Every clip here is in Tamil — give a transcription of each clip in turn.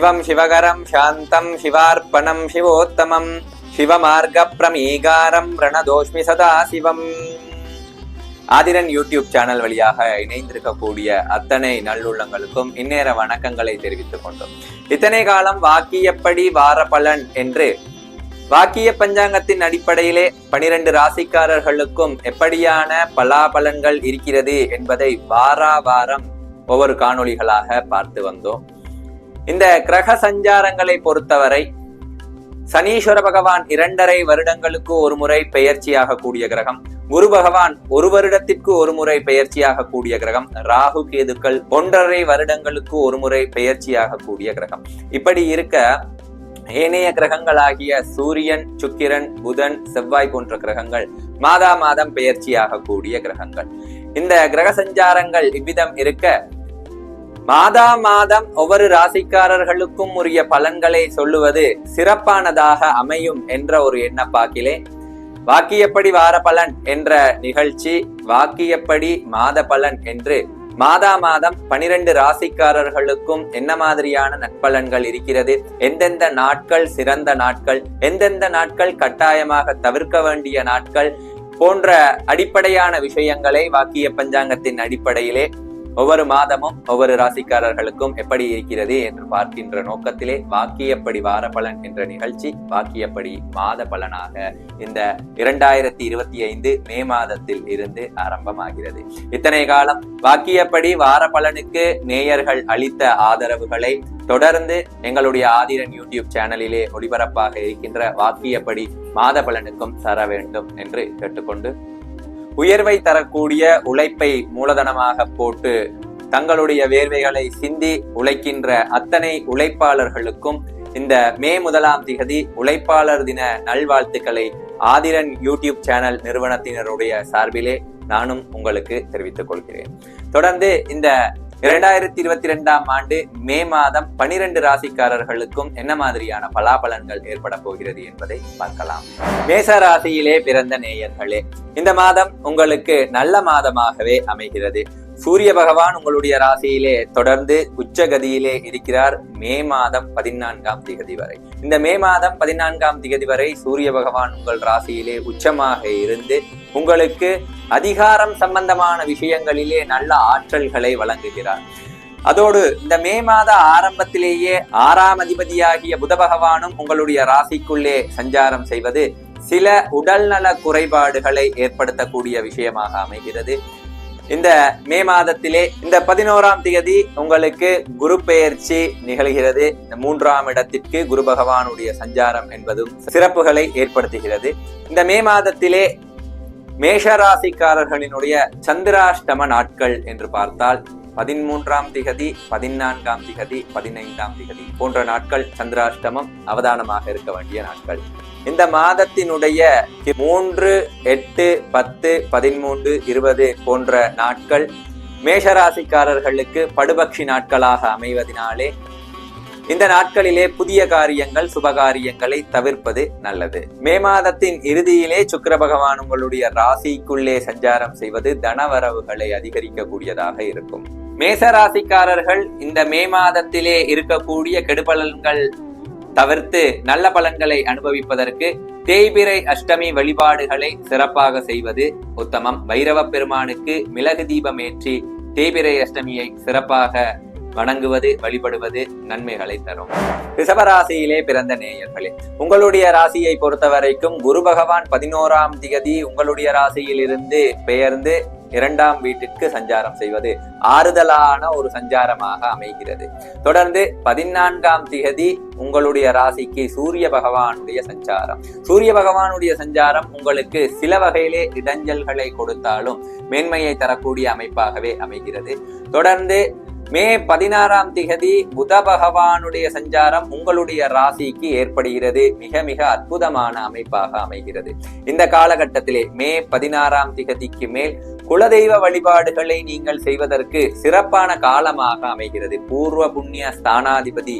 ஓம் சிவம் சிவகரம் சாந்தம் சிவார்ப்பணம் சிவோத்தமம் சிவமார்க்க பிரமீகாரம் ரணதோஷ்மி சதா சிவம் ஆதிரன் யூடியூப் சேனல் வழியாக இணைந்திருக்கக்கூடிய அத்தனை நல்லுள்ளங்களுக்கும் இந்நேர வணக்கங்களை தெரிவித்துக் கொண்டோம். இத்தனை காலம் வாக்கியப்படி வார பலன் என்று வாக்கிய பஞ்சாங்கத்தின் அடிப்படையிலே பனிரெண்டு ராசிக்காரர்களுக்கும் எப்படியான பலாபலன்கள் இருக்கிறது என்பதை வாரா வாரம் ஒவ்வொரு காணொளிகளாக பார்த்து வந்தோம். இந்த கிரக சஞ்சாரங்களை பொறுத்தவரை சனீஸ்வர பகவான் இரண்டரை வருடங்களுக்கு ஒரு முறை பெயர்ச்சியாக கூடிய கிரகம். குரு பகவான் ஒரு வருடத்திற்கு ஒரு முறை பெயர்ச்சியாக கூடிய கிரகம். ராகு கேதுக்கள் ஒன்றரை வருடங்களுக்கு ஒரு முறை பெயர்ச்சியாக கூடிய கிரகம். இப்படி இருக்க ஏனைய கிரகங்களாகிய சூரியன் சுக்கிரன் புதன் செவ்வாய் போன்ற கிரகங்கள் மாதா மாதம் பெயர்ச்சியாக கூடிய கிரகங்கள். இந்த கிரக சஞ்சாரங்கள் இவ்விதம் இருக்க மாதா மாதம் ஒவ்வொரு ராசிக்காரர்களுக்கும் உரிய பலன்களை சொல்லுவது சிறப்பானதாக அமையும் என்ற ஒரு எண்ணப்பாக்கிலே வாக்கியப்படி வார பலன் என்ற நிகழ்ச்சி வாக்கியப்படி மாத பலன் என்று மாதா மாதம் பனிரெண்டு ராசிக்காரர்களுக்கும் என்ன மாதிரியான நற்பலன்கள் இருக்கிறது எந்தெந்த நாட்கள் சிறந்த நாட்கள் எந்தெந்த நாட்கள் கட்டாயமாக தவிர்க்க வேண்டிய நாட்கள் போன்ற அடிப்படையான விஷயங்களை வாக்கிய பஞ்சாங்கத்தின் அடிப்படையிலே ஒவ்வொரு மாதமும் ஒவ்வொரு ராசிக்காரர்களுக்கும் எப்படி இருக்கிறது என்று பார்க்கின்ற நோக்கத்திலே வாக்கியப்படி வார பலன் என்ற நிகழ்ச்சி வாக்கியப்படி மாத பலனாக இந்த இரண்டாயிரத்தி இருபத்தி ஐந்து மே மாதத்தில் இருந்து ஆரம்பமாகிறது. இத்தனை காலம் வாக்கியப்படி வார பலனுக்கு நேயர்கள் அளித்த ஆதரவுகளை தொடர்ந்து எங்களுடைய ஆதிரன் யூடியூப் சேனலிலே ஒளிபரப்பாக இருக்கின்ற வாக்கியப்படி மாத பலனுக்கும் தர வேண்டும் என்று கேட்டுக்கொண்டு உயர்வை தரக்கூடிய உழைப்பை மூலதனமாக போட்டு தங்களுடைய வேர்வைகளை சிந்தி உழைக்கின்ற அத்தனை உழைப்பாளர்களுக்கும் இந்த மே முதலாம் திகதி உழைப்பாளர் தின நல்வாழ்த்துக்களை ஆதிரன் யூடியூப் சேனல் நிறுவனத்தினருடைய சார்பிலே நானும் உங்களுக்கு தெரிவித்துக் கொள்கிறேன். தொடர்ந்து இந்த இரண்டாயிரத்தி இருபத்தி ரெண்டாம் ஆண்டு மே மாதம் பனிரெண்டு ராசிக்காரர்களுக்கும் என்ன மாதிரியான பலாபலன்கள் ஏற்பட போகிறது என்பதை பார்க்கலாம். மேச ராசியிலே பிறந்த நேயர்களே இந்த மாதம் உங்களுக்கு நல்ல மாதமாகவே அமைகிறது. சூரிய பகவான் உங்களுடைய ராசியிலே தொடர்ந்து உச்சகதியிலே இருக்கிறார். மே மாதம் பதினான்காம் திகதி வரை. இந்த மே மாதம் பதினான்காம் திகதி வரை சூரிய பகவான் உங்கள் ராசியிலே உச்சமாக இருந்து உங்களுக்கு அதிகாரம் சம்பந்தமான விஷயங்களிலே நல்ல ஆற்றல்களை வழங்குகிறார். அதோடு இந்த மே மாத ஆரம்பத்திலேயே ஆறாம் அதிபதியாகிய புத பகவானும் உங்களுடைய ராசிக்குள்ளே சஞ்சாரம் செய்வது சில உடல்நல குறைபாடுகளை ஏற்படுத்தக்கூடிய விஷயமாக அமைகிறது. இந்த மே மாதத்திலே இந்த பதினோராம் தேதி உங்களுக்கு குரு பெயர்ச்சி நிகழ்கிறது. இந்த மூன்றாம் இடத்திற்கு குரு பகவானுடைய சஞ்சாரம் என்பதும் சிறப்புகளை ஏற்படுத்துகிறது. இந்த மே மாதத்திலே மேஷராசிக்காரர்களினுடைய சந்திராஷ்டம நாட்கள் என்று பார்த்தால் பதிமூன்றாம் திகதி பதினான்காம் திகதி பதினைந்தாம் திகதி போன்ற நாட்கள் சந்திராஷ்டமம் அவதானமாக இருக்க வேண்டிய நாட்கள். இந்த மாதத்தினுடைய மூன்று எட்டு பத்து பதிமூன்று இருபது போன்ற நாட்கள் மேஷராசிக்காரர்களுக்கு படுபக்ஷி நாட்களாக அமைவதினாலே இந்த நாட்களிலே புதிய காரியங்கள் சுபகாரியங்களை தவிர்ப்பது நல்லது. மே மாதத்தின் இறுதியிலே சுக்கர பகவான் உங்களுடைய ராசிக்குள்ளே சஞ்சாரம் செய்வது தனவரவுகளை அதிகரிக்கக்கூடியதாக இருக்கும். மேச ராசிக்காரர்கள் இந்த மே மாதத்திலே இருக்கக்கூடிய கெடுபலன்கள் தவிர்த்து நல்ல பலன்களை அனுபவிப்பதற்கு தேய்பிரை அஷ்டமி வழிபாடுகளை சிறப்பாக செய்வது உத்தமம். வைரவ பெருமானுக்கு மிளகு தீபம் ஏற்றி தேய்பிரை அஷ்டமியை சிறப்பாக வணங்குவது வழிபடுவது நன்மைகளை தரும். ரிஷபராசியிலே பிறந்த நேயர்களே உங்களுடைய ராசியை பொறுத்த வரைக்கும் குரு பகவான் பதினோராம் திகதி உங்களுடைய ராசியிலிருந்து பெயர்ந்து இரண்டாம் வீட்டிற்கு சஞ்சாரம் செய்வது ஆறுதலான ஒரு சஞ்சாரமாக அமைகிறது. தொடர்ந்து பதினான்காம் திகதி உங்களுடைய ராசிக்கு சூரிய பகவானுடைய சஞ்சாரம். சூரிய பகவானுடைய சஞ்சாரம் உங்களுக்கு சில வகையிலே இடைஞ்சல்களை கொடுத்தாலும் மேன்மையை தரக்கூடிய அமைப்பாகவே அமைகிறது. தொடர்ந்து மே பதினாறாம் திகதி புத பகவானுடைய சஞ்சாரம் உங்களுடைய ராசிக்கு ஏற்படுகிறது. மிக மிக அற்புதமான அமைப்பாக அமைகிறது. இந்த காலகட்டத்திலே மே பதினாறாம் திகதிக்கு மேல் குலதெய்வ வழிபாடுகளை நீங்கள் செய்வதற்கு சிறப்பான காலமாக அமைகிறது. பூர்வ புண்ணிய ஸ்தானாதிபதி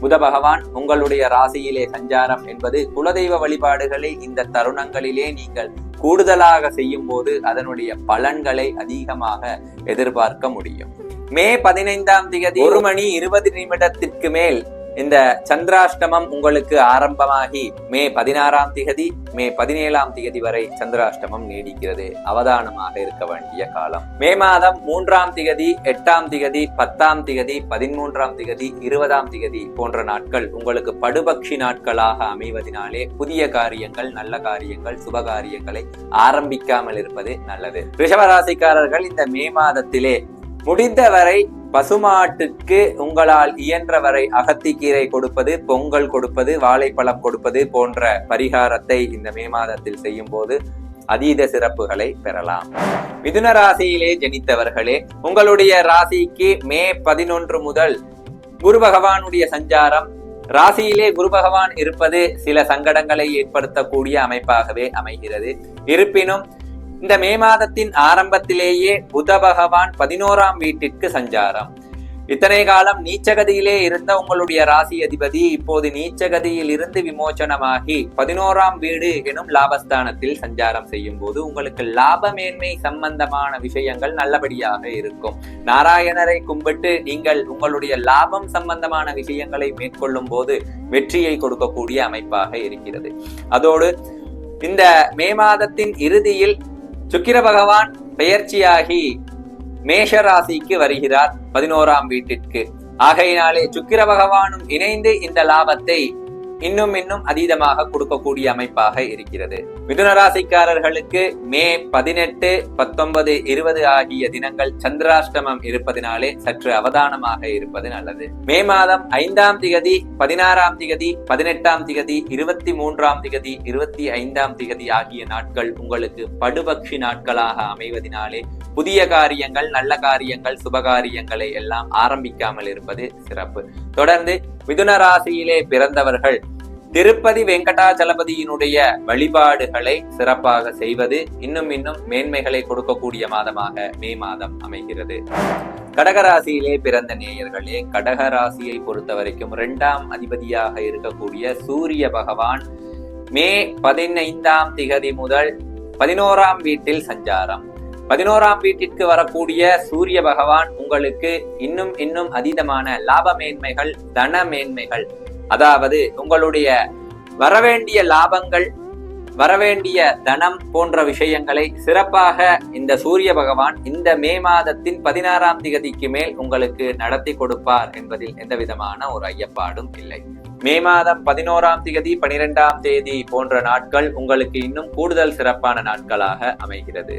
புத பகவான் உங்களுடைய ராசியிலே சஞ்சாரம் என்பது குலதெய்வ வழிபாடுகளை இந்த தருணங்களிலே நீங்கள் கூடுதலாக செய்யும் போது அதனுடைய பலன்களை அதிகமாக எதிர்பார்க்க முடியும். மே பதினைந்தாம் திகதி ஒரு மணி இருபது நிமிடத்திற்கு மேல் இந்த சந்திராஷ்டமம் உங்களுக்கு ஆரம்பமாகி மே பதினாறாம் திகதி மே பதினேழாம் திகதி வரை சந்திராஷ்டமம் நீடிக்கிறது. அவதானமாக இருக்க வேண்டிய காலம். மே மாதம் மூன்றாம் திகதி எட்டாம் திகதி பத்தாம் திகதி பதிமூன்றாம் திகதி இருபதாம் திகதி போன்ற நாட்கள் உங்களுக்கு படுபக்ஷி நாட்களாக அமைவதினாலே புதிய காரியங்கள் நல்ல காரியங்கள் சுப காரியங்களை ஆரம்பிக்காமல் இருப்பது நல்லது. ரிஷபராசிக்காரர்கள் இந்த மே மாதத்திலே முடிந்தவரை பசுமாட்டுக்கு உங்களால் இயன்றவரை அகத்திக்கீரை கொடுப்பது பொங்கல் கொடுப்பது வாழைப்பழம் கொடுப்பது போன்ற பரிகாரத்தை இந்த மே மாதத்தில் செய்யும் போது அதீத சிறப்புகளை பெறலாம். மிதுன ராசியிலே ஜனித்தவர்களே உங்களுடைய ராசிக்கு மே பதினொன்று முதல் குரு பகவானுடைய சஞ்சாரம். ராசியிலே குரு பகவான் இருப்பது சில சங்கடங்களை ஏற்படுத்தக்கூடிய அமைப்பாகவே அமைகிறது. இருப்பினும் இந்த மே மாதத்தின் ஆரம்பத்திலேயே புத பகவான் பதினோராம் வீட்டிற்கு சஞ்சாரம். இத்தனை காலம் நீச்சகதியிலே இருந்த உங்களுடைய ராசி அதிபதி இப்போது நீச்சகதியில் இருந்து விமோச்சனமாகி பதினோராம் வீடு எனும் லாபஸ்தானத்தில் சஞ்சாரம் செய்யும் போது உங்களுக்கு லாபமேன்மை சம்பந்தமான விஷயங்கள் நல்லபடியாக இருக்கும். நாராயணரை கும்பிட்டு நீங்கள் உங்களுடைய லாபம் சம்பந்தமான விஷயங்களை மேற்கொள்ளும் போது வெற்றியை கொடுக்கக்கூடிய அமைப்பாக இருக்கிறது. அதோடு இந்த மே மாதத்தின் இறுதியில் சுக்கிர பகவான் பெயர்ச்சியாகி மேஷ ராசிக்கு வருகிறார் பதினோராம் வீட்டிற்கு. ஆகையினாலே சுக்கிர பகவானும் இணைந்து இந்த லாபத்தை இன்னும் இன்னும் அதீதமாக கொடுக்கக்கூடிய அமைப்பாக இருக்கிறது. மிதுன ராசிக்காரர்களுக்கு மே பதினெட்டு பத்தொன்பது இருபது ஆகிய தினங்கள் சந்திராஷ்டமம் இருப்பதினாலே சற்று அவதானமாக இருப்பது நல்லது. மே மாதம் ஐந்தாம் திகதி பதினாறாம் திகதி பதினெட்டாம் திகதி இருபத்தி மூன்றாம் திகதி இருபத்தி ஐந்தாம் திகதி ஆகிய நாட்கள் உங்களுக்கு படுபக்ஷி நாட்களாக அமைவதினாலே புதிய காரியங்கள் நல்ல காரியங்கள் சுபகாரியங்களை எல்லாம் ஆரம்பிக்காமல் இருப்பது சிறப்பு. தொடர்ந்து மிதுன ராசியிலே பிறந்தவர்கள் திருப்பதி வெங்கடாச்சலபதியினுடைய வழிபாடுகளை சிறப்பாக செய்வது இன்னும் இன்னும் மேன்மைகளை கொடுக்கக்கூடிய மாதமாக மே மாதம் அமைகிறது. கடகராசியிலே பிறந்த நேயர்களே கடகராசியை பொறுத்த வரைக்கும் இரண்டாம் அதிபதியாக இருக்கக்கூடிய சூரிய பகவான் மே பதினைந்தாம் திகதி முதல் பதினோராம் வீட்டில் சஞ்சாரம். பதினோராம் வீட்டிற்கு வரக்கூடிய சூரிய பகவான் உங்களுக்கு இன்னும் இன்னும் அதீதமான லாப மேன்மைகள் தன மேன்மைகள் அதாவது உங்களுடைய வரவேண்டிய லாபங்கள் வரவேண்டிய தனம் போன்ற விஷயங்களை சிறப்பாக இந்த சூரிய பகவான் இந்த மே மாதத்தின் பதினாறாம் திகதிக்கு மேல் உங்களுக்கு நடத்தி கொடுப்பார் என்பதில் எந்த விதமான ஒரு ஐயப்பாடும் இல்லை. மே மாதம் பதினோராம் திகதி பனிரெண்டாம் தேதி போன்ற நாட்கள் உங்களுக்கு இன்னும் கூடுதல் சிறப்பான நாட்களாக அமைகிறது.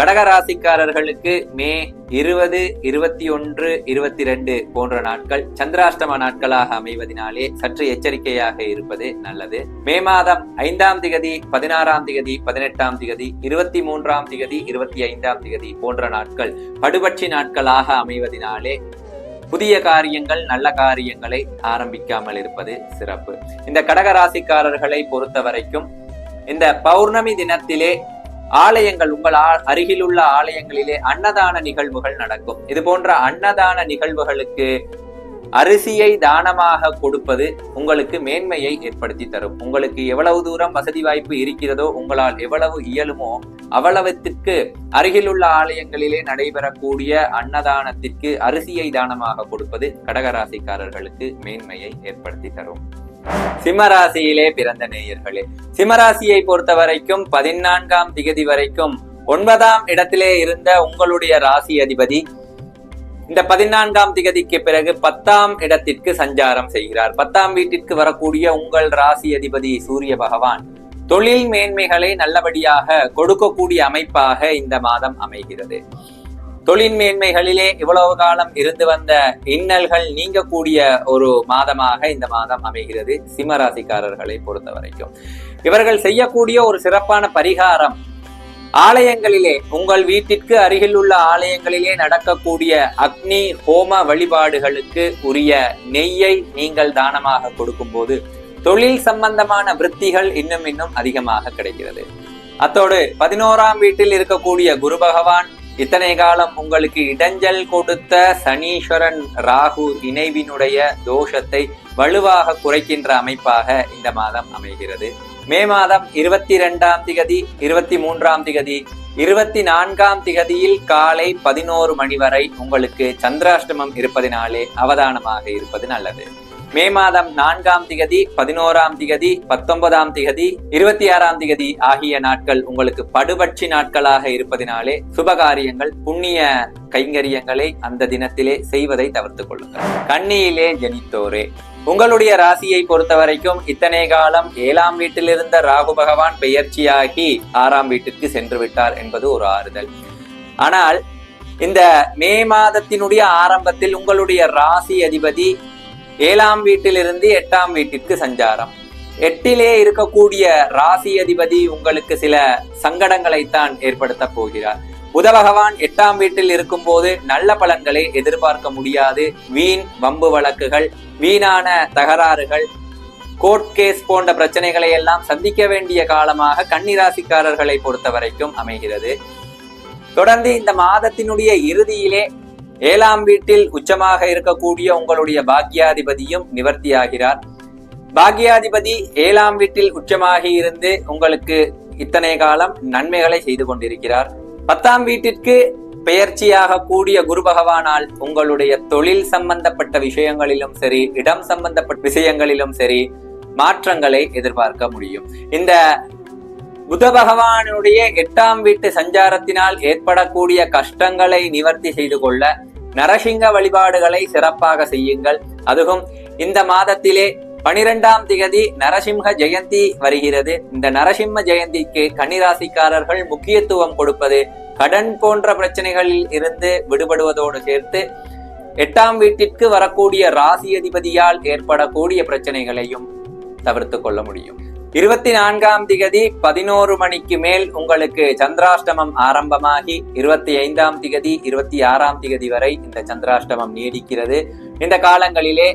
கடகராசிக்காரர்களுக்கு மே இருபது இருபத்தி ஒன்று இருபத்தி ரெண்டு போன்ற நாட்கள் சந்திராஷ்டம நாட்களாக அமைவதனாலே சற்று எச்சரிக்கையாக இருப்பது நல்லது. மே மாதம் ஐந்தாம் திகதி பதினாறாம் திகதி பதினெட்டாம் திகதி இருபத்தி மூன்றாம் திகதி இருபத்தி ஐந்தாம் திகதி போன்ற நாட்கள் படுபட்சி நாட்களாக அமைவதனாலே புதிய காரியங்கள் நல்ல காரியங்களை ஆரம்பிக்காமல் இருப்பது சிறப்பு. இந்த கடகராசிக்காரர்களை பொறுத்த வரைக்கும் இந்த பௌர்ணமி தினத்திலே ஆலயங்கள் உங்கள் அருகில் உள்ள ஆலயங்களிலே அன்னதான நிகழ்வுகள் நடக்கும். இது போன்ற அன்னதான நிகழ்வுகளுக்கு அரிசியை தானமாக கொடுப்பது உங்களுக்கு மேன்மையை ஏற்படுத்தி தரும். உங்களுக்கு எவ்வளவு தூரம் வசதி வாய்ப்பு இருக்கிறதோ உங்களால் எவ்வளவு இயலுமோ அவ்வளவுத்திற்கு அருகிலுள்ள ஆலயங்களிலே நடைபெறக்கூடிய அன்னதானத்திற்கு அரிசியை தானமாக கொடுப்பது கடகராசிக்காரர்களுக்கு மேன்மையை ஏற்படுத்தி தரும். சிம்மராசியிலே பிறந்த நேயர்களே சிம்மராசியை பொறுத்த வரைக்கும் பதினான்காம் திகதி வரைக்கும் ஒன்பதாம் இடத்திலே இருந்த உங்களுடைய ராசி அதிபதி இந்த பதினான்காம் திகதிக்கு பிறகு பத்தாம் இடத்திற்கு சஞ்சாரம் செய்கிறார். பத்தாம் வீட்டிற்கு வரக்கூடிய உங்கள் ராசி அதிபதி சூரிய பகவான் தொழில் மேன்மைகளை நல்லபடியாக கொடுக்கக்கூடிய அமைப்பாக இந்த மாதம் அமைகிறது. தொழில் மேன்மைகளிலே இவ்வளவு காலம் இருந்து வந்த இன்னல்கள் நீங்கக்கூடிய ஒரு மாதமாக இந்த மாதம் அமைகிறது சிம்மராசிக்காரர்களை பொறுத்த வரைக்கும் இவர்கள் செய்யக்கூடிய ஒரு சிறப்பான பரிகாரம் ஆலயங்களிலே உங்கள் வீட்டிற்கு அருகில் உள்ள ஆலயங்களிலே நடக்கக்கூடிய அக்னி ஹோம வழிபாடுகளுக்கு உரிய நெய்யை நீங்கள் தானமாக கொடுக்கும் போது தொழில் சம்பந்தமான விற்த்திகள் இன்னும் இன்னும் அதிகமாக கிடைக்கிறது. அத்தோடு பதினோராம் வீட்டில் இருக்கக்கூடிய குரு பகவான் இத்தனை காலம் உங்களுக்கு இடைஞ்சல் கொடுத்த சனீஸ்வரன் ராகு இணைவினுடைய தோஷத்தை வலுவாக குறைக்கின்ற அமைப்பாக இந்த மாதம் அமைகிறது. மே மாதம் இருபத்தி இரண்டாம் திகதி இருபத்தி மூன்றாம் திகதி இருபத்தி நான்காம் திகதியில் காலை பதினோரு மணி வரை உங்களுக்கு சந்திராஷ்டமம் இருப்பதினாலே அவதானமாக இருப்பது நல்லது. மே மாதம் நான்காம் திகதி பதினோராம் திகதி பத்தொன்பதாம் திகதி இருபத்தி ஆறாம் திகதி ஆகிய நாட்கள் உங்களுக்கு படுபட்சி நாட்களாக இருப்பதினாலே சுபகாரியங்கள் புண்ணிய கைங்கரியங்களை அந்த தினத்திலே செய்வதை தவிர்த்துக் கொள்ளுங்கள். கண்ணியிலே ஜனித்தோரே. உங்களுடைய ராசியை பொறுத்த வரைக்கும் இத்தனை காலம் ஏழாம் வீட்டில் இருந்த ராகு பகவான் பெயர்ச்சியாகி ஆறாம் வீட்டிற்கு சென்று விட்டார் என்பது ஒரு ஆறுதல். ஆனால் இந்த மே மாதத்தினுடைய ஆரம்பத்தில் உங்களுடைய ராசி அதிபதி ஏழாம் வீட்டிலிருந்து எட்டாம் வீட்டிற்கு சஞ்சாரம். எட்டிலே இருக்கக்கூடிய ராசி அதிபதி உங்களுக்கு சில சங்கடங்களைத்தான் ஏற்படுத்த போகிறார். புத பகவான் எட்டாம் வீட்டில் இருக்கும்போது நல்ல பலன்களை எதிர்பார்க்க முடியாது. வீண் வம்பு வழக்குகள் வீணான தகராறுகள் கோர்ட் கேஸ் போன்ற பிரச்சனைகளை எல்லாம் சந்திக்க வேண்டிய காலமாக கன்னிராசிக்காரர்களை பொறுத்த வரைக்கும் அமைகிறது. தொடர்ந்து இந்த மாதத்தினுடைய இறுதியிலே ஏழாம் வீட்டில் உச்சமாக இருக்கக்கூடிய உங்களுடைய பாக்யாதிபதியும் நிவர்த்தியாகிறார். பாக்யாதிபதி ஏழாம் வீட்டில் உச்சமாகி இருந்து உங்களுக்கு இத்தனை காலம் நன்மைகளை செய்து கொண்டிருக்கிறார். பத்தாம் வீட்டிற்கு பெயர்ச்சியாக கூடிய குரு பகவானால் உங்களுடைய தொழில் சம்பந்தப்பட்ட விஷயங்களிலும் சரி இடம் சம்பந்தப்பட்ட விஷயங்களிலும் சரி மாற்றங்களை எதிர்பார்க்க முடியும். இந்த புத பகவானுடைய எட்டாம் வீட்டு சஞ்சாரத்தினால் ஏற்படக்கூடிய கஷ்டங்களை நிவர்த்தி செய்து கொள்ள நரசிங்க வழிபாடுகளை சிறப்பாக செய்யுங்கள். அதுவும் இந்த மாதத்திலே பனிரெண்டாம் திகதி நரசிம்ஹ ஜெயந்தி வருகிறது. இந்த நரசிம்ம ஜெயந்திக்கு கன்னிராசிக்காரர்கள் முக்கியத்துவம் கொடுப்பது கடன் போன்ற பிரச்சனைகளில் இருந்து விடுபடுவதோடு சேர்த்து எட்டாம் வீட்டிற்கு வரக்கூடிய ராசி அதிபதியால் ஏற்படக்கூடிய பிரச்சனைகளையும் தவிர்த்து கொள்ள முடியும். இருபத்தி நான்காம் திகதி பதினோரு மணிக்கு மேல் உங்களுக்கு சந்திராஷ்டமம் ஆரம்பமாகி இருபத்தி ஐந்தாம் திகதி இருபத்தி ஆறாம் திகதி வரை இந்த சந்திராஷ்டமம் நீடிக்கிறது. இந்த காலங்களிலே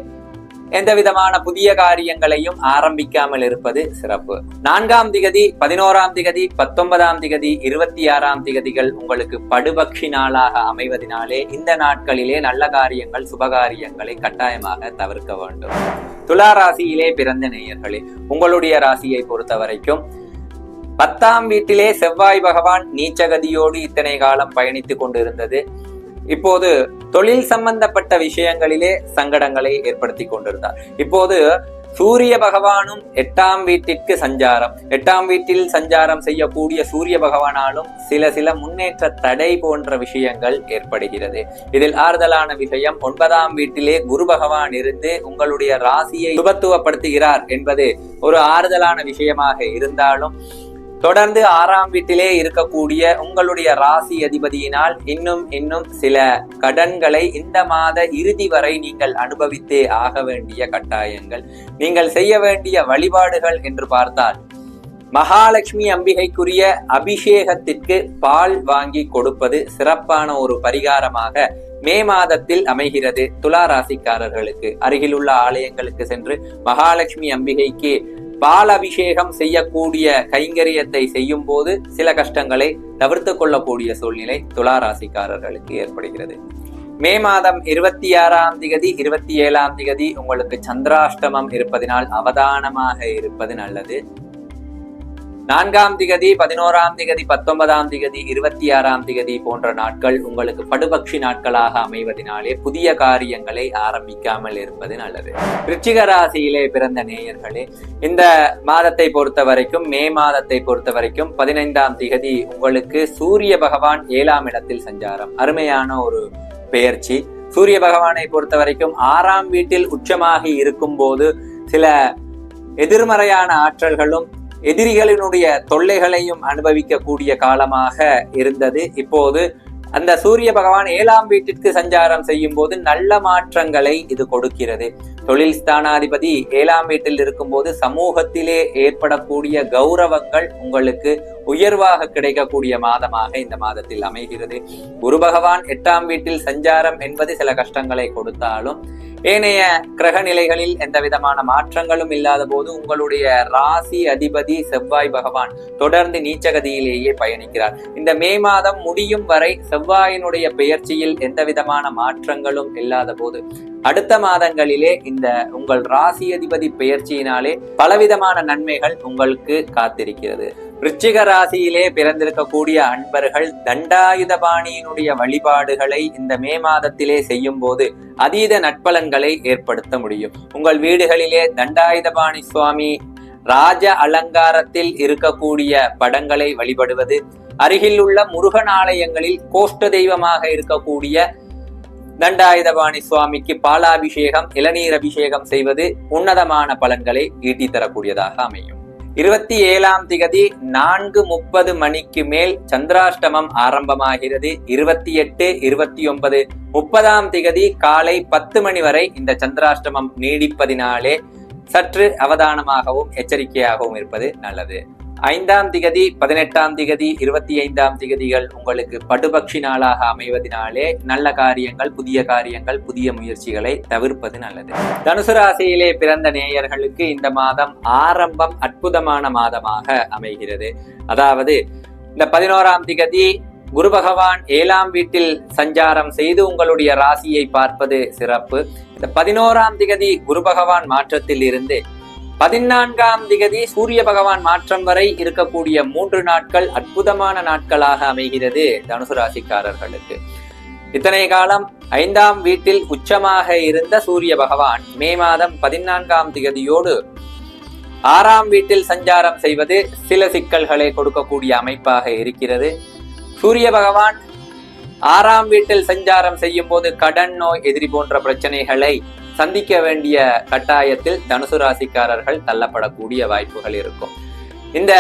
எந்த விதமான புதிய காரியங்களையும் ஆரம்பிக்காமல் இருப்பது சிறப்பு. நான்காம் திகதி பதினோராம் திகதி பத்தொன்பதாம் திகதி இருபத்தி ஆறாம் திகதிகள் உங்களுக்கு படுபக்ஷி நாளாக அமைவதனாலே இந்த நாட்களிலே நல்ல காரியங்கள் சுபகாரியங்களை கட்டாயமாக தவிர்க்க வேண்டும். துலா ராசியிலே பிறந்த நேயர்களே உங்களுடைய ராசியை பொறுத்த வரைக்கும் பத்தாம் வீட்டிலே செவ்வாய் பகவான் நீச்சகதியோடு இத்தனை காலம் பயணித்துக் கொண்டிருந்தது. இப்போது தொழில் சம்பந்தப்பட்ட விஷயங்களிலே சங்கடங்களை ஏற்படுத்தி கொண்டிருந்தார். இப்போது சூரிய பகவானும் எட்டாம் வீட்டிற்கு சஞ்சாரம். எட்டாம் வீட்டில் சஞ்சாரம் செய்யக்கூடிய சூரிய பகவானாலும் சில சில முன்னேற்ற தடை போன்ற விஷயங்கள் ஏற்படுகிறது. இதில் ஆறுதலான விஷயம் ஒன்பதாம் வீட்டிலே குரு பகவான் இருந்து உங்களுடைய ராசியை சுபத்துவப்படுத்துகிறார் என்பது ஒரு ஆறுதலான விஷயமாக இருந்தாலும் தொடர்ந்து ஆறாம் வீட்டிலே இருக்கக்கூடிய உங்களுடைய ராசி அதிபதியினால் இன்னும் இன்னும் சில கடன்களை இந்த மாத இறுதி வரை நீங்கள் அனுபவித்தே ஆக வேண்டிய கட்டாயங்கள். நீங்கள் செய்ய வேண்டிய வழிபாடுகள் என்று பார்த்தால் மகாலட்சுமி அம்பிகைக்குரிய அபிஷேகத்திற்கு பால் வாங்கி கொடுப்பது சிறப்பான ஒரு பரிகாரமாக மே மாதத்தில் அமைகிறது. துலா ராசிக்காரர்களுக்கு அருகிலுள்ள ஆலயங்களுக்கு சென்று மகாலட்சுமி அம்பிகைக்கு பால் அபிஷேகம் செய்யக்கூடிய கைங்கரியத்தை செய்யும் போது சில கஷ்டங்களை தவிர்த்து கொள்ளக்கூடிய சூழ்நிலை துலா ராசிக்காரர்களுக்கு ஏற்படுகிறது. மே மாதம் இருபத்தி ஆறாம் திகதி இருபத்தி ஏழாம் திகதி உங்களுக்கு சந்திராஷ்டமம் இருப்பதினால் அவதானமாக இருப்பது நல்லது. நான்காம் திகதி பதினோராம் திகதி பத்தொன்பதாம் திகதி இருபத்தி ஆறாம் திகதி போன்ற நாட்கள் உங்களுக்கு படுபக்ஷி நாட்களாக அமைவதனாலே புதிய காரியங்களை ஆரம்பிக்காமல் இருப்பது நல்லது. ரிச்சிக ராசியிலே பிறந்த நேயர்களே இந்த மாதத்தை பொறுத்த வரைக்கும் மே மாதத்தை பொறுத்த வரைக்கும் பதினைந்தாம் திகதி உங்களுக்கு சூரிய பகவான் ஏழாம் இடத்தில் சஞ்சாரம். அருமையான ஒரு பெயர்ச்சி. சூரிய பகவானை பொறுத்த வரைக்கும் ஆறாம் வீட்டில் உச்சமாகி இருக்கும் போது சில எதிர்மறையான ஆற்றல்களும் எதிரிகளினுடைய தொல்லைகளையும் அனுபவிக்கக்கூடிய காலமாக இருந்தது. இப்போது அந்த சூரிய பகவான் ஏழாம் வீட்டிற்கு சஞ்சாரம் செய்யும் போது நல்ல மாற்றங்களை இது கொடுக்கிறது. தொழில் ஸ்தானாதிபதி ஏழாம் வீட்டில் இருக்கும்போது சமூகத்திலே ஏற்படக்கூடிய கௌரவங்கள் உங்களுக்கு உயர்வாக கிடைக்கக்கூடிய மாதமாக இந்த மாதத்தில் அமைகிறது. குரு பகவான் எட்டாம் வீட்டில் சஞ்சாரம் என்பது சில கஷ்டங்களை கொடுத்தாலும் ஏனைய கிரக நிலைகளில் எந்த விதமான மாற்றங்களும் இல்லாத போது உங்களுடைய ராசி அதிபதி செவ்வாய் பகவான் தொடர்ந்து நீச்சகதியிலேயே பயணிக்கிறார். இந்த மே மாதம் முடியும் வரை செவ்வாயினுடைய பெயர்ச்சியில் எந்த விதமான மாற்றங்களும் இல்லாத போது அடுத்த மாதங்களிலே இந்த உங்கள் ராசி அதிபதி பெயர்ச்சியினாலே பலவிதமான நன்மைகள் உங்களுக்கு காத்திருக்கிறது. விருச்சிக ராசியிலே பிறந்திருக்கக்கூடிய அன்பர்கள் தண்டாயுதபாணியினுடைய வழிபாடுகளை இந்த மே மாதத்திலே செய்யும் போது அதீத நட்பலன்களை ஏற்படுத்த முடியும். உங்கள் வீடுகளிலே தண்டாயுதபாணி சுவாமி ராஜ அலங்காரத்தில் இருக்கக்கூடிய படங்களை வழிபடுவது அருகில் உள்ள முருகன் ஆலயங்களில் கோஷ்ட தெய்வமாக இருக்கக்கூடிய தண்டாயுதபாணி சுவாமிக்கு பாலாபிஷேகம் இளநீர் அபிஷேகம் செய்வது உன்னதமான பலன்களை ஈட்டி தரக்கூடியதாக அமையும். இருபத்தி ஏழாம் திகதி நான்கு முப்பது மணிக்கு மேல் சந்திராஷ்டமம் ஆரம்பமாகிறது. இருபத்தி எட்டு இருபத்தி ஒன்பது முப்பதாம் திகதி காலை பத்து மணி வரை இந்த சந்திராஷ்டமம் நீடிப்பதினாலே சற்று அவதானமாகவும் எச்சரிக்கையாகவும் இருப்பது நல்லது. ஐந்தாம் திகதி பதினெட்டாம் திகதி இருபத்தி ஐந்தாம் திகதிகள் உங்களுக்கு படுபக்ஷி நாளாக அமைவதனாலே நல்ல காரியங்கள் புதிய காரியங்கள் புதிய முயற்சிகளை தவிர்ப்பது நல்லது. தனுசு ராசியிலே பிறந்த நேயர்களுக்கு இந்த மாதம் ஆரம்பம் அற்புதமான மாதமாக அமைகிறது. அதாவது இந்த பதினோராம் திகதி குரு பகவான் ஏழாம் வீட்டில் சஞ்சாரம் செய்து உங்களுடைய ராசியை பார்ப்பது சிறப்பு. இந்த பதினோராம் திகதி குரு பகவான் மாற்றத்தில் இருந்து பதினான்காம் திகதி சூரிய பகவான் மாற்றம் வரை இருக்கக்கூடிய மூன்று நாட்கள் அற்புதமான நாட்களாக அமைகிறது தனுசு ராசிக்காரர்களுக்கு. இத்தனை காலம் ஐந்தாம் வீட்டில் உச்சமாக இருந்த சூரிய பகவான் மே மாதம் பதினான்காம் திகதியோடு ஆறாம் வீட்டில் சஞ்சாரம் செய்வது சில சிக்கல்களை கொடுக்கக்கூடிய அமைப்பாக இருக்கிறது. சூரிய பகவான் ஆறாம் வீட்டில் சஞ்சாரம் செய்யும் போது கடன் நோய் எதிரி போன்ற பிரச்சனைகளை சந்திக்க வேண்டிய கட்டாயத்தில் தனுசு ராசிக்காரர்கள் தள்ளப்படக்கூடிய வாய்ப்புகள் இருக்கும். இந்த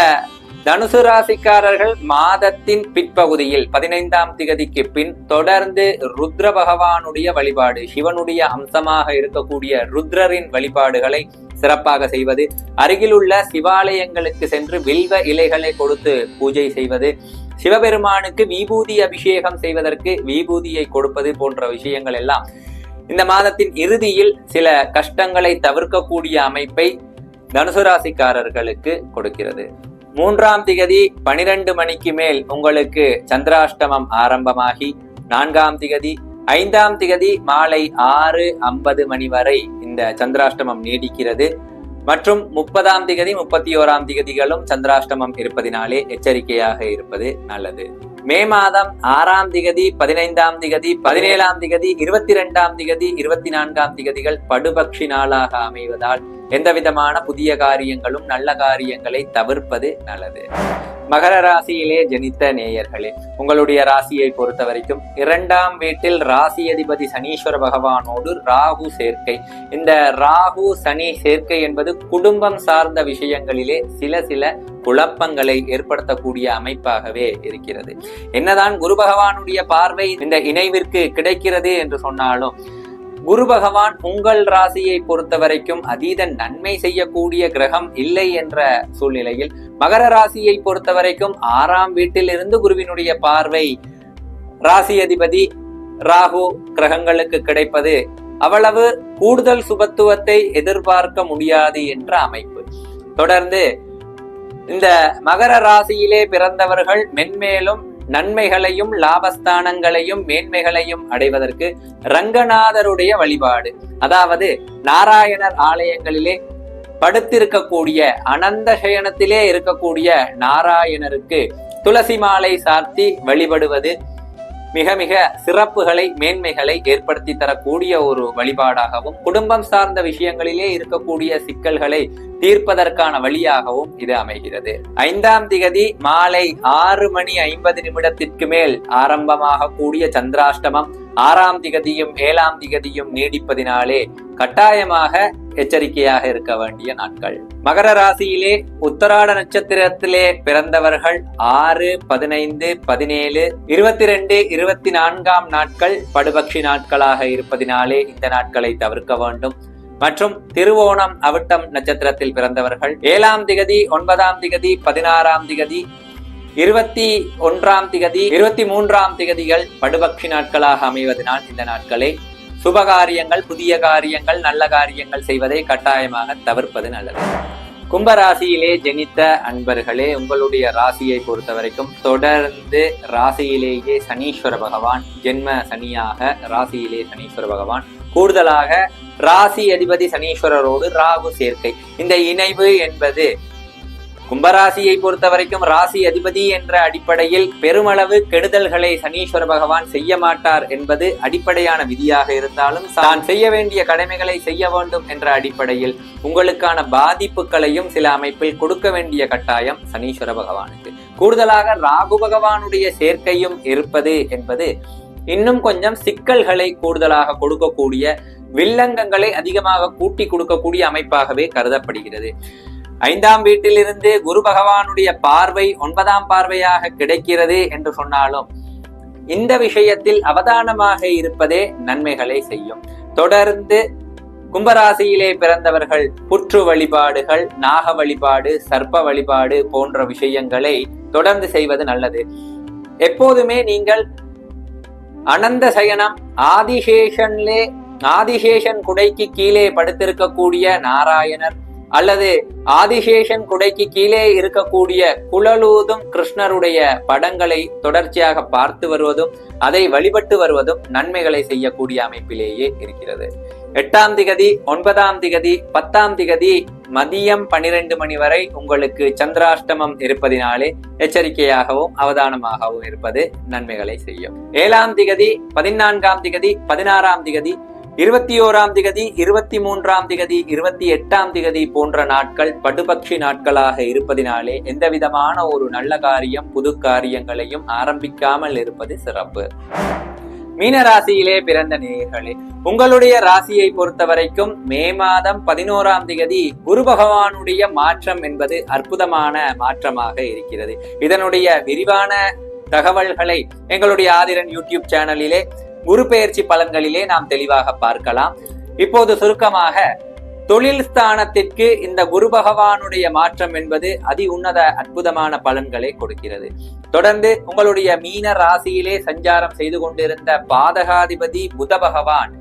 தனுசு ராசிக்காரர்கள் மாதத்தின் பிற்பகுதியில் பதினைந்தாம் திகதிக்கு பின் தொடர்ந்து ருத்ர பகவானுடைய வழிபாடு சிவனுடைய அம்சமாக இருக்கக்கூடிய ருத்ரரின் வழிபாடுகளை சிறப்பாக செய்வது அருகிலுள்ள சிவாலயங்களுக்கு சென்று வில்வ இலைகளை கொடுத்து பூஜை செய்வது சிவபெருமானுக்கு விபூதி அபிஷேகம் செய்வதற்கு விபூதியை கொடுப்பது போன்ற விஷயங்கள் எல்லாம் இந்த மாதத்தின் இறுதியில் சில கஷ்டங்களை தவிர்க்கக்கூடிய அமைப்பை தனுசு ராசிக்காரர்களுக்கு கொடுக்கிறது. மூன்றாம் திகதி பனிரெண்டு மணிக்கு மேல் உங்களுக்கு சந்திராஷ்டமம் ஆரம்பமாகி நான்காம் திகதி ஐந்தாம் திகதி மாலை ஆறு ஐம்பது மணி வரை இந்த சந்திராஷ்டமம் நீடிக்கிறது. மற்றும் முப்பதாம் திகதி முப்பத்தி ஓராம் திகதிகளும் சந்திராஷ்டமம் இருப்பதினாலே எச்சரிக்கையாக இருப்பது நல்லது. மே மாதம் ஆறாம் திகதி பதினைந்தாம் திகதி பதினேழாம் திகதி இருபத்தி இரண்டாம் திகதி இருபத்தி நான்காம் திகதிகள் படுபக்ஷி நாளாக அமைவதால் எந்த விதமான புதிய காரியங்களும் நல்ல காரியங்களை தவிர்ப்பது நல்லது. மகர ராசியிலே ஜனித்த நேயர்களே உங்களுடைய ராசியை பொறுத்த வரைக்கும் இரண்டாம் வீட்டில் ராசி அதிபதி சனீஸ்வர பகவானோடு ராகு சேர்க்கை. இந்த ராகு சனி சேர்க்கை என்பது குடும்பம் சார்ந்த விஷயங்களிலே சில சில குழப்பங்களை ஏற்படுத்தக்கூடிய அமைப்பாகவே இருக்கிறது. என்னதான் குரு பகவானுடைய பார்வை இந்த இணைவிற்கு கிடைக்கிறது என்று சொன்னாலும் குரு பகவான் உங்கள் ராசியை பொறுத்த வரைக்கும் அதீத நன்மை செய்யக்கூடிய கிரகம் இல்லை என்ற சூழ்நிலையில் மகர ராசியை பொறுத்த வரைக்கும் ஆறாம் வீட்டில் இருந்து குருவினுடைய பார்வை ராசி அதிபதி ராகு கிரகங்களுக்கு கிடைப்பது அவ்வளவு கூடுதல் சுபத்துவத்தை எதிர்பார்க்க முடியாது என்ற அமைப்பு. தொடர்ந்து இந்த மகர ராசியிலே பிறந்தவர்கள் மென்மேலும் நன்மைகளையும் லாபஸ்தானங்களையும் மேன்மைகளையும் அடைவதற்கு ரங்கநாதருடைய வழிபாடு. அதாவது நாராயணர் ஆலயங்களிலே படுத்திருக்கக்கூடிய அனந்த சயனத்திலே இருக்கக்கூடிய நாராயணருக்கு துளசி மாலை சார்த்தி வழிபடுவது மிக மிக சிறப்புகளை மேன்மைகளை ஏற்படுத்தி தரக்கூடிய ஒரு வழிபாடாகவும் குடும்பம் சார்ந்த விஷயங்களிலே இருக்கக்கூடிய சிக்கல்களை தீர்ப்பதற்கான வழியாகவும் இது அமைகிறது. ஐந்தாம் திகதி மாலை ஆறு மணி ஐம்பது நிமிடத்திற்கு மேல் ஆரம்பமாக கூடிய சந்திராஷ்டமம் ஆறாம் திகதியும் ஏழாம் திகதியும் நீடிப்பதினாலே கட்டாயமாக எச்சரிக்கையாக இருக்க வேண்டிய நாட்கள். மகர ராசியிலே உத்தராட நட்சத்திரத்திலே பிறந்தவர்கள் ஆறு பதினைந்து பதினேழு இருபத்தி ரெண்டு இருபத்தி நான்காம் நாட்கள் படுபக்ஷி நாட்களாக இருப்பதினாலே இந்த நாட்களை தவிர்க்க வேண்டும். மற்றும் திருவோணம் அவிட்டம் நட்சத்திரத்தில் பிறந்தவர்கள் ஏழாம் திகதி ஒன்பதாம் திகதி பதினாறாம் திகதி இருபத்தி ஒன்றாம் திகதி இருபத்தி மூன்றாம் திகதிகள் படுபக்ஷி நாட்களாக அமைவதனால் இந்த நாட்களை சுபகாரியங்கள் புதிய காரியங்கள் நல்ல காரியங்கள் செய்வதை கட்டாயமாக தவிர்ப்பது நல்லது. கும்பராசியிலே ஜெனித்த அன்பர்களே உங்களுடைய ராசியை பொறுத்த வரைக்கும் தொடர்ந்து ராசியிலேயே சனீஸ்வர பகவான் ஜென்ம சனியாக ராசியிலே சனீஸ்வர பகவான். கூடுதலாக ராசி அதிபதி சனீஸ்வரரோடு ராகு சேர்க்கை. இந்த இணைவு என்பது கும்பராசியை பொறுத்த வரைக்கும் ராசி அதிபதி என்ற அடிப்படையில் பெருமளவு கெடுதல்களை சனீஸ்வர பகவான் செய்ய மாட்டார் என்பது அடிப்படையான விதியாக இருந்தாலும் தான் செய்ய வேண்டிய கடமைகளை செய்ய வேண்டும் என்ற அடிப்படையில் உங்களுக்கான பாதிப்புகளையும் சில அமைப்பில் கொடுக்க வேண்டிய கட்டாயம் சனீஸ்வர பகவானுக்கு. கூடுதலாக ராகு பகவானுடைய சேர்க்கையும் இருப்பது என்பது இன்னும் கொஞ்சம் சிக்கல்களை கூடுதலாக கொடுக்கக்கூடிய வில்லங்கங்களை அதிகமாக கூட்டி கொடுக்கக்கூடிய அமைப்பாகவே கருதப்படுகிறது. ஐந்தாம் வீட்டிலிருந்து குரு பகவானுடைய பார்வை ஒன்பதாம் பார்வையாக கிடைக்கிறது என்று சொன்னாலும் இந்த விஷயத்தில் அவதானமாக இருப்பதே நன்மைகளை செய்யும். தொடர்ந்து கும்பராசியிலே பிறந்தவர்கள் புற்று வழிபாடுகள் நாக வழிபாடு சர்ப்ப வழிபாடு போன்ற விஷயங்களை தொடர்ந்து செய்வது நல்லது. எப்போதுமே நீங்கள் அனந்த சயனம் ஆதிசேஷன்லே ஆதிசேஷன் குடைக்கு கீழே படுத்திருக்கக்கூடிய நாராயணர் அல்லது ஆதிசேஷன் குடைக்கு கீழே இருக்கக்கூடிய குழலூதும் கிருஷ்ணருடைய படங்களை தொடர்ச்சியாக பார்த்து வருவதும் அதை வழிபட்டு வருவதும் நன்மைகளை செய்யக்கூடிய அமைப்பிலேயே இருக்கிறது. எட்டாம் திகதி ஒன்பதாம் திகதி பத்தாம் திகதி மதியம் பனிரெண்டு மணி வரை உங்களுக்கு சந்திராஷ்டமம் இருப்பதினாலே எச்சரிக்கையாகவும் அவதானமாகவும் இருப்பது நன்மைகளை செய்யும். ஏழாம் திகதி பதினான்காம் திகதி பதினாறாம் திகதி இருபத்தி ஓராம் திகதி இருபத்தி மூன்றாம் திகதி இருபத்தி எட்டாம் திகதி போன்ற நாட்கள் படுபக்ஷி நாட்களாக இருப்பதினாலே எந்த விதமான ஒரு நல்ல காரியம் புது காரியங்களையும் ஆரம்பிக்காமல் இருப்பது சிறப்பு. மீன ராசியிலே பிறந்த நேர்களே உங்களுடைய ராசியை பொறுத்த வரைக்கும் மே மாதம் பதினோராம் திகதி குரு பகவானுடைய மாற்றம் என்பது அற்புதமான மாற்றமாக இருக்கிறது. இதனுடைய விரிவான தகவல்களை எங்களுடைய ஆதிரன் யூடியூப் சேனலிலே குரு பெயர்ச்சி பலன்களிலே நாம் தெளிவாக பார்க்கலாம். இப்போது சுருக்கமாக தொழில் ஸ்தானத்திற்கு இந்த குரு பகவானுடைய மாற்றம் என்பது அதி உன்னத அற்புதமான பலன்களை கொடுக்கிறது. தொடர்ந்து உங்களுடைய மீன ராசியிலே சஞ்சாரம் செய்து கொண்டிருந்த பாதகாதிபதி புத பகவான்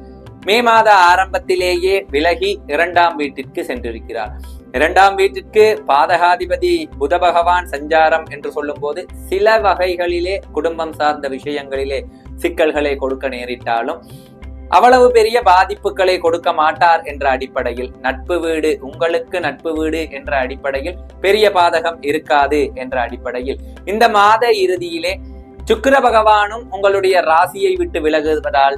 மே மாத ஆரம்பத்திலேயே விலகி இரண்டாம் வீட்டிற்கு சென்றிருக்கிறார். இரண்டாம் வீட்டிற்கு பாதகாதிபதி புத பகவான் சஞ்சாரம் என்று சொல்லும் போது சில வகைகளிலே குடும்பம் சார்ந்த விஷயங்களிலே சிக்கல்களை கொடுக்க நேரிட்டாலும் அவ்வளவு பெரிய பாதிப்புகளை கொடுக்க மாட்டார் என்ற அடிப்படையில் நட்பு வீடு உங்களுக்கு நட்பு வீடு என்ற அடிப்படையில் பெரிய பாதகம் இருக்காது என்ற அடிப்படையில். இந்த மாத இறுதியிலே சுக்கிர பகவானும் உங்களுடைய ராசியை விட்டு விலகுவதால்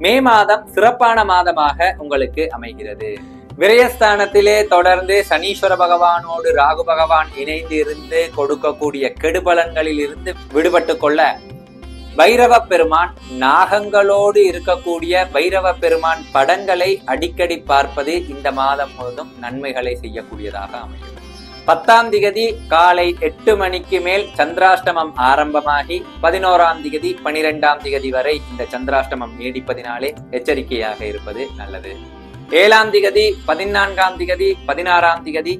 மே மாதம் சிறப்பான மாதமாக உங்களுக்கு அமைகிறது. விரயஸ்தானத்திலே தொடர்ந்து சனீஸ்வர பகவானோடு ராகு பகவான் இணைந்து இருந்து கொடுக்கக்கூடிய கெடுபலன்களில் இருந்து விடுபட்டு கொள்ள பைரவ பெருமான் நாகங்களோடு இருக்கக்கூடிய பைரவ பெருமான் படங்களை அடிக்கடி பார்ப்பது இந்த மாதம் முழுவதும் நன்மைகளை செய்யக்கூடியதாக அமையும். பத்தாம் திகதி காலை எட்டு மணிக்கு மேல் சந்திராஷ்டமம் ஆரம்பமாகி பதினோராம் திகதி பனிரெண்டாம் திகதி வரை இந்த சந்திராஷ்டமம் நீடிப்பதினாலே எச்சரிக்கையாக இருப்பது நல்லது. ஏழாம் திகதி பதினான்காம் திகதி பதினாறாம் திகதி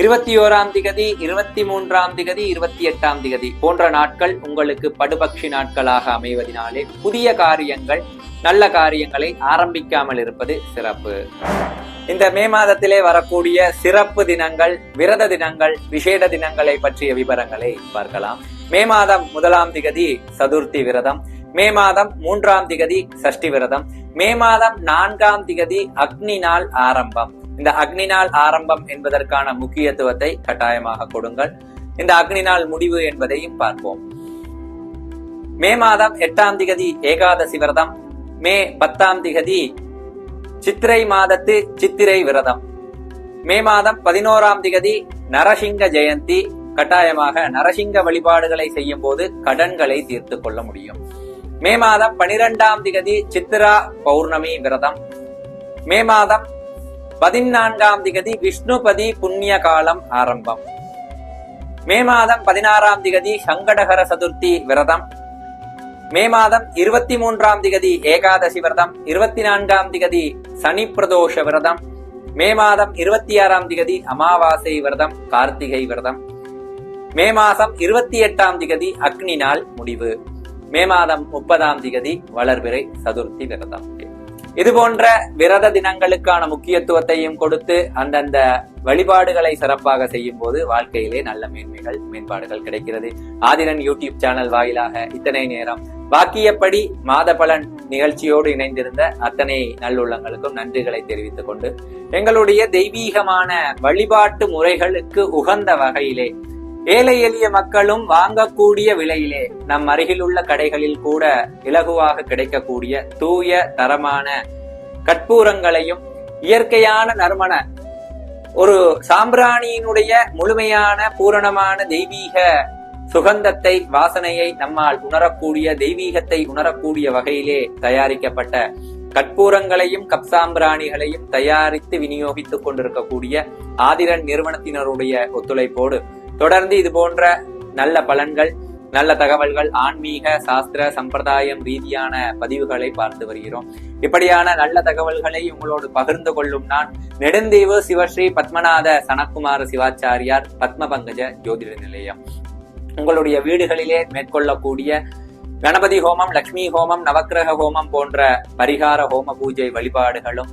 இருபத்தி ஓராம் திகதி இருபத்தி மூன்றாம் திகதி இருபத்தி எட்டாம் திகதி போன்ற நாட்கள் உங்களுக்கு படுபக்ஷி நாட்களாக அமைவதினாலே புதிய காரியங்கள் நல்ல காரியங்களை ஆரம்பிக்காமல் இருப்பது சிறப்பு. இந்த மே மாதத்திலே வரக்கூடிய சிறப்பு தினங்கள் விரத தினங்கள் விசேட தினங்களை பற்றிய விவரங்களை பார்க்கலாம். மே மாதம் முதலாம் திகதி சதுர்த்தி விரதம். மே மாதம் மூன்றாம் திகதி சஷ்டி விரதம். மே மாதம் நான்காம் திகதி அக்னி நாள் ஆரம்பம். இந்த அக்னி நாள் ஆரம்பம் என்பதற்கான முக்கியத்துவத்தை கட்டாயமாக கொடுங்கள். இந்த அக்னி நாள் முடிவு என்பதையும் பார்ப்போம். மே மாதம் எட்டாம் திகதி ஏகாதசி விரதம். மே பத்தாம் திகதி சித்திரை மாதத்து சித்திரை விரதம். மே மாதம் பதினோராம் திகதி நரசிங்க ஜெயந்தி. கட்டாயமாக நரசிங்க வழிபாடுகளை செய்யும் போது கடன்களை தீர்த்து கொள்ள முடியும். மே மாதம் பனிரெண்டாம் திகதி சித்திரா பௌர்ணமி விரதம். மே மாதம் பதினான்காம் திகதி விஷ்ணுபதி புண்ணிய காலம் ஆரம்பம். மே மாதம் பதினாறாம் திகதி சங்கடகர சதுர்த்தி விரதம். மே மாதம் இருபத்தி மூன்றாம் திகதி ஏகாதசி விரதம். இருபத்தி நான்காம் திகதி சனி பிரதோஷ விரதம். மே மாதம் இருபத்தி ஆறாம் திகதி அமாவாசை விரதம் கார்த்திகை விரதம். மே மாதம் இருபத்தி எட்டாம் திகதி அக்னி நாள் முடிவு. மே மாதம் முப்பதாம் திகதி வளர்பிறை சதுர்த்தி விரதம். இது போன்ற விரத தினங்களுக்கான முக்கியத்துவத்தையும் கொடுத்து அந்தந்த வழிபாடுகளை சிறப்பாக செய்யும் போது வாழ்க்கையிலே நல்ல மேன்மைகள் மேம்பாடுகள் கிடைக்கிறது. ஆதிரன் யூடியூப் சேனல் வாயிலாக இத்தனை நேரம். பாக்கியப்படி மாத பலன் நிகழ்ச்சியோடு இணைந்திருந்த அத்தனை நல்லுள்ளங்களுக்கும் நன்றிகளை தெரிவித்துக் கொண்டு எங்களுடைய தெய்வீகமான வழிபாட்டு முறைகளுக்கு உகந்த வகையிலே ஏழை எளிய மக்களும் வாங்கக்கூடிய விலையிலே நம் அருகில் உள்ள கடைகளில் கூட இலகுவாக கிடைக்கக்கூடிய தூய தரமான கற்பூரங்களையும் இயற்கையான நறுமண ஒரு சாம்பிராணியினுடைய முழுமையான பூரணமான தெய்வீக சுகந்தத்தை வாசனையை நம்மால் உணரக்கூடிய தெய்வீகத்தை உணரக்கூடிய வகையிலே தயாரிக்கப்பட்ட கற்பூரங்களையும் கப்சாம்பிராணிகளையும் தயாரித்து விநியோகித்துக் கொண்டிருக்கக்கூடிய ஆதிரன் நிறுவனத்தினருடைய ஒத்துழைப்போடு தொடர்ந்து இது போன்ற நல்ல பலன்கள் நல்ல தகவல்கள் ஆன்மீக சாஸ்திர சம்பிரதாயம் ரீதியான பதிவுகளை பார்த்து வருகிறோம். இப்படியான நல்ல தகவல்களை உங்களோடு பகிர்ந்து கொள்ளும் நான் நெடுந்தீவு சிவஸ்ரீ பத்மநாத சனக்குமார சிவாச்சாரியார் பத்ம பங்கஜ ஜோதிட நிலையம். உங்களுடைய வீடுகளிலே மேற்கொள்ளக்கூடிய கணபதி ஹோமம் லக்ஷ்மி ஹோமம் நவக்கிரக ஹோமம் போன்ற பரிகார ஹோம பூஜை வழிபாடுகளும்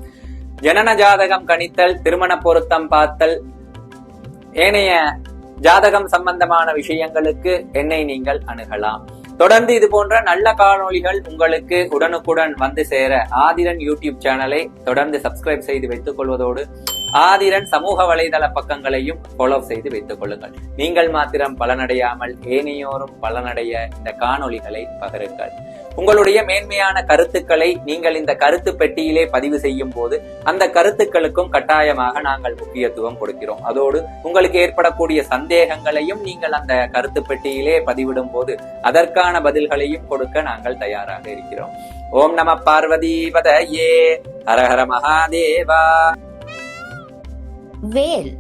ஜனன ஜாதகம் கணித்தல் திருமண பொருத்தம் பார்த்தல் ஏனைய ஜாதகம் சம்பந்தமான விஷயங்களுக்கு என்னை நீங்கள் அணுகலாம். தொடர்ந்து இது போன்ற நல்ல காணொளிகள் உங்களுக்கு உடனுக்குடன் வந்து சேர ஆதிரன் யூடியூப் சேனலை தொடர்ந்து சப்ஸ்கிரைப் செய்து வைத்துக் கொள்வதோடு ஆதிரன் சமூக வலைதள பக்கங்களையும் ஃபாலோ செய்து வைத்துக் கொள்ளுங்கள். நீங்கள் மாத்திரம் பலனடையாமல் ஏனையோரும் பலனடைய இந்த காணொளிகளை பகிருங்கள். உங்களுடைய மேன்மையான கருத்துக்களை நீங்கள் இந்த கருத்து பெட்டியிலே பதிவு செய்யும் போது அந்த கருத்துக்களுக்கும் கட்டாயமாக நாங்கள் முக்கியத்துவம் கொடுக்கிறோம். அதோடு உங்களுக்கு ஏற்படக்கூடிய சந்தேகங்களையும் நீங்கள் அந்த கருத்து பெட்டியிலே பதிவிடும் போது அதற்கான பதில்களையும் கொடுக்க நாங்கள் தயாராக இருக்கிறோம். ஓம் நம பார்வதி பதயே ஹரஹர மகாதேவா. வேல்